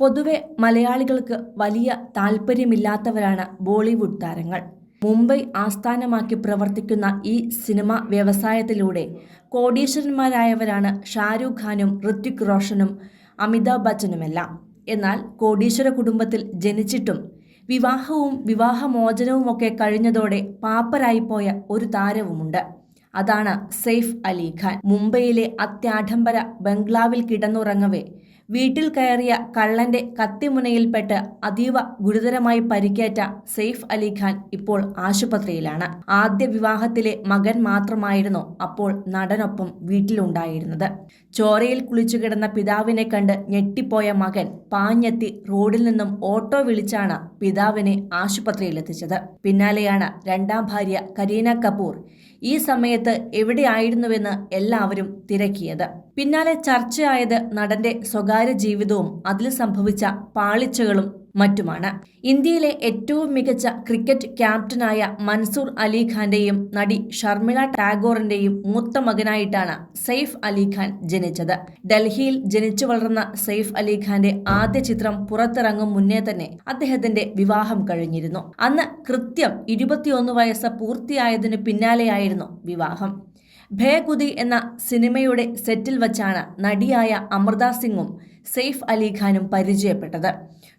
പൊതുവെ മലയാളികൾക്ക് വലിയ താല്പര്യമില്ലാത്തവരാണ് ബോളിവുഡ് താരങ്ങൾ. മുംബൈ ആസ്ഥാനമാക്കി പ്രവർത്തിക്കുന്ന ഈ സിനിമ വ്യവസായത്തിലൂടെ കോടീശ്വരന്മാരായവരാണ് ഷാരൂഖ് ഖാനും ഋത്വിക് റോഷനും അമിതാഭ് ബച്ചനുമെല്ലാം. എന്നാൽ കോടീശ്വര കുടുംബത്തിൽ ജനിച്ചിട്ടും വിവാഹവും വിവാഹമോചനവുമൊക്കെ കഴിഞ്ഞതോടെ പാപ്പരായിപ്പോയ ഒരു താരവുമുണ്ട്. അതാണ് സെയ്ഫ് അലി ഖാൻ. മുംബൈയിലെ അത്യാഡംബര ബംഗ്ലാവിൽ കിടന്നുറങ്ങവേ വീട്ടിൽ കയറിയ കള്ളന്റെ കത്തിമുനയിൽപ്പെട്ട് അതീവ ഗുരുതരമായി പരിക്കേറ്റ സെയ്ഫ് അലിഖാൻ ഇപ്പോൾ ആശുപത്രിയിലാണ്. ആദ്യ വിവാഹത്തിലെ മകൻ മാത്രമായിരുന്നു അപ്പോൾ നടനൊപ്പം വീട്ടിലുണ്ടായിരുന്നത്. ചോരയിൽ കുളിച്ചു കിടന്ന പിതാവിനെ കണ്ട് ഞെട്ടിപ്പോയ മകൻ പാഞ്ഞെത്തി റോഡിൽ നിന്നും ഓട്ടോ വിളിച്ചാണ് പിതാവിനെ ആശുപത്രിയിലെത്തിച്ചത്. പിന്നാലെയാണ് രണ്ടാം ഭാര്യ കരീന കപൂർ ഈ സമയത്ത് എവിടെയായിരുന്നുവെന്ന് എല്ലാവരും തിരക്കിയത്. പിന്നാലെ ചർച്ചയായത് നടന്റെ സ്വകാര്യ ജീവിതവും അതിൽ സംഭവിച്ച പാളിച്ചകളും മറ്റുമാണ്. ഇന്ത്യയിലെ ഏറ്റവും മികച്ച ക്രിക്കറ്റ് ക്യാപ്റ്റനായ മൻസൂർ അലി ഖാന്റെയും നടി ഷർമിള ടാഗോറിന്റെയും മൂത്ത മകനായിട്ടാണ് സെയ്ഫ് അലി ഖാൻ ജനിച്ചത്. ഡൽഹിയിൽ ജനിച്ചു വളർന്ന സെയ്ഫ് അലി ഖാന്റെ ആദ്യ ചിത്രം പുറത്തിറങ്ങും മുന്നേ തന്നെ അദ്ദേഹത്തിന്റെ വിവാഹം കഴിഞ്ഞിരുന്നു. അന്ന് കൃത്യം ഇരുപത്തിയൊന്ന് വയസ്സ് പൂർത്തിയായതിനു പിന്നാലെയായിരുന്നു വിവാഹം. ഭേഗുദി എന്ന സിനിമയുടെ സെറ്റിൽ വച്ചാണ് നടിയായ അമൃത സിംഗും സെയ്ഫ് അലി ഖാനും പരിചയപ്പെട്ടത്.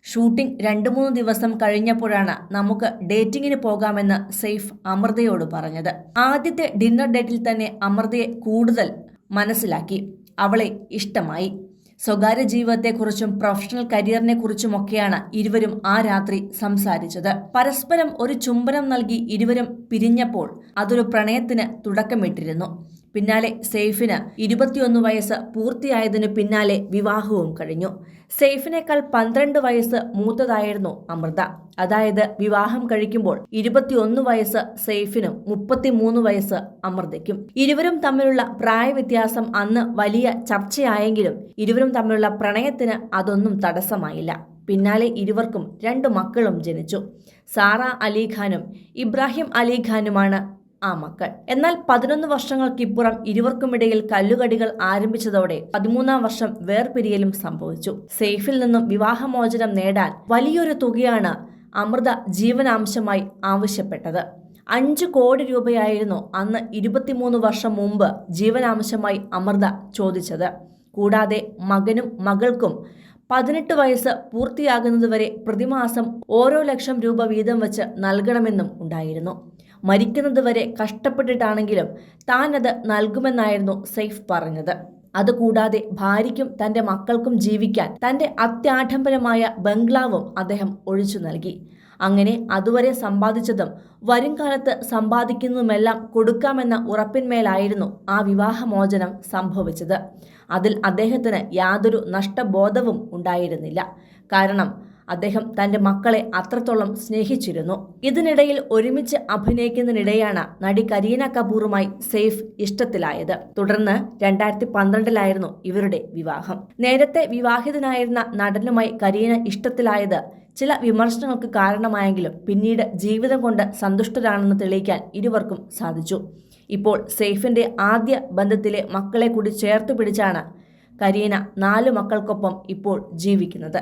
ഷൂട്ടിംഗ് രണ്ടു മൂന്ന് ദിവസം കഴിഞ്ഞപ്പോഴാണ് നമുക്ക് ഡേറ്റിങ്ങിന് പോകാമെന്ന് സെയ്ഫ് അമൃതയോട് പറഞ്ഞത്. ആദ്യത്തെ ഡിന്നർ ഡേറ്റിൽ തന്നെ അമൃതയെ കൂടുതൽ മനസ്സിലാക്കി. അവളെ ഇഷ്ടമായി. സ്വകാര്യ ജീവിതത്തെക്കുറിച്ചും പ്രൊഫഷണൽ കരിയറിനെ കുറിച്ചുമൊക്കെയാണ് ഇരുവരും ആ രാത്രി സംസാരിച്ചത്. പരസ്പരം ഒരു ചുംബനം നൽകി ഇരുവരും പിരിഞ്ഞപ്പോൾ അതൊരു പ്രണയത്തിന് തുടക്കമിട്ടിരുന്നു. പിന്നാലെ സെയ്ഫിന് ഇരുപത്തിയൊന്ന് വയസ്സ് പൂർത്തിയായതിനു പിന്നാലെ വിവാഹവും കഴിഞ്ഞു. സെയ്ഫിനേക്കാൾ പന്ത്രണ്ട് വയസ്സ് മൂത്തതായിരുന്നു അമൃത. അതായത് വിവാഹം കഴിക്കുമ്പോൾ ഇരുപത്തിയൊന്ന് വയസ്സ് സെയ്ഫിനും മുപ്പത്തിമൂന്ന് വയസ്സ് അമൃതയ്ക്കും. ഇരുവരും തമ്മിലുള്ള പ്രായവ്യത്യാസം അന്ന് വലിയ ചർച്ചയായെങ്കിലും ഇരുവരും തമ്മിലുള്ള പ്രണയത്തിന് അതൊന്നും തടസ്സമായില്ല. പിന്നാലെ ഇരുവർക്കും രണ്ട് മക്കളും ജനിച്ചു. സാറ അലിഖാനും ഇബ്രാഹിം അലിഖാനുമാണ് ആ മക്കൾ. എന്നാൽ പതിനൊന്ന് വർഷങ്ങൾക്കിപ്പുറം ഇരുവർക്കുമിടയിൽ കല്ലുകടികൾ ആരംഭിച്ചതോടെ പതിമൂന്നാം വർഷം വേർപിരിയലും സംഭവിച്ചു. സേഫിൽ നിന്നും വിവാഹമോചനം നേടാൻ വലിയൊരു തുകയാണ് അമൃത ജീവനാംശമായി ആവശ്യപ്പെട്ടത്. അഞ്ച് കോടി രൂപയായിരുന്നു അന്ന് ഇരുപത്തിമൂന്ന് വർഷം മുമ്പ് ജീവനാംശമായി അമൃത ചോദിച്ചത്. കൂടാതെ മകനും മകൾക്കും പതിനെട്ട് വയസ്സ് പൂർത്തിയാകുന്നതുവരെ പ്രതിമാസം ഓരോ ലക്ഷം രൂപ വീതം വച്ച് നൽകണമെന്നും ഉണ്ടായിരുന്നു. മരിക്കുന്നതുവരെ കഷ്ടപ്പെട്ടിട്ടാണെങ്കിലും താൻ അത് നൽകുമെന്നായിരുന്നു സെയ്ഫ് പറഞ്ഞത്. അതുകൂടാതെ ഭാര്യയ്ക്കും തന്റെ മക്കൾക്കും ജീവിക്കാൻ തന്റെ അത്യാഢംബരമായ ബംഗ്ലാവും അദ്ദേഹം ഒഴിച്ചു നൽകി. അങ്ങനെ അതുവരെ സമ്പാദിച്ചതും വരും കാലത്ത് സമ്പാദിക്കുന്നതുമെല്ലാം കൊടുക്കാമെന്ന ഉറപ്പിന്മേലായിരുന്നു ആ വിവാഹമോചനം സംഭവിച്ചത്. അതിൽ അദ്ദേഹത്തിന് യാതൊരു നഷ്ടബോധവും ഉണ്ടായിരുന്നില്ല. കാരണം അദ്ദേഹം തന്റെ മക്കളെ അത്രത്തോളം സ്നേഹിച്ചിരുന്നു. ഇതിനിടയിൽ ഒരുമിച്ച് അഭിനയിക്കുന്നതിനിടെയാണ് നടി കരീന കപൂറുമായി സെയ്ഫ് ഇഷ്ടത്തിലായത്. തുടർന്ന് രണ്ടായിരത്തി പന്ത്രണ്ടിലായിരുന്നു ഇവരുടെ വിവാഹം. നേരത്തെ വിവാഹിതനായിരുന്ന നടനുമായി കരീന ഇഷ്ടത്തിലായത് ചില വിമർശനങ്ങൾക്ക് കാരണമായെങ്കിലും പിന്നീട് ജീവിതം കൊണ്ട് സന്തുഷ്ടരാണെന്ന് തെളിയിക്കാൻ ഇരുവർക്കും സാധിച്ചു. ഇപ്പോൾ സെയ്ഫിന്റെ ആദ്യ ബന്ധത്തിലെ മക്കളെ കൂടി ചേർത്ത് പിടിച്ചാണ് കരീന നാല് മക്കൾക്കൊപ്പം ഇപ്പോൾ ജീവിക്കുന്നത്.